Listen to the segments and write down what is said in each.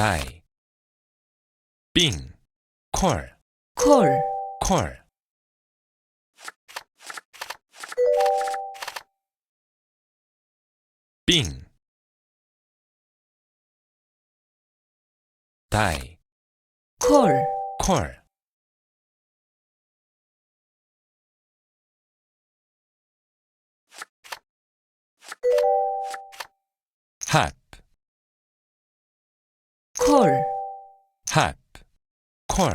die, 빙, 콜, 콜, 콜. 빙, die, 콜, 콜. 핫, 콜, 핫, 콜.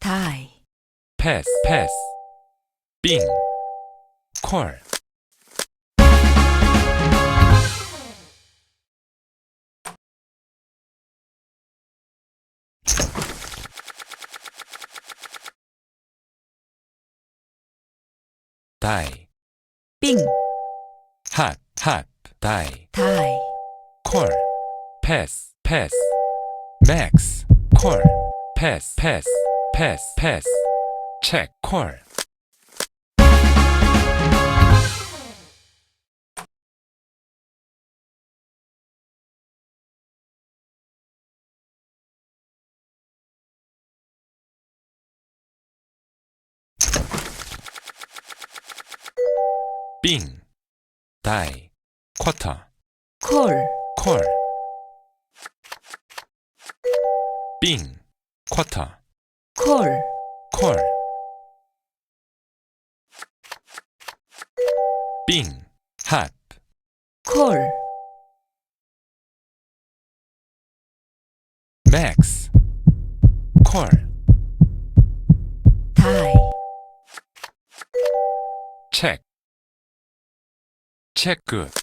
die, 패스, 패스. 빙, 콜. die, 빙, 핫, 핫, die, die, 콜, 패스, 패스, 패스, 패스, 패스, 체크, 콜. 빙, 다이, 쿼터, 콜, 콜. 빙, 쿼터, 콜, 콜. 빙, 핫, 콜, 맥스, 콜. die, 체크, 체크.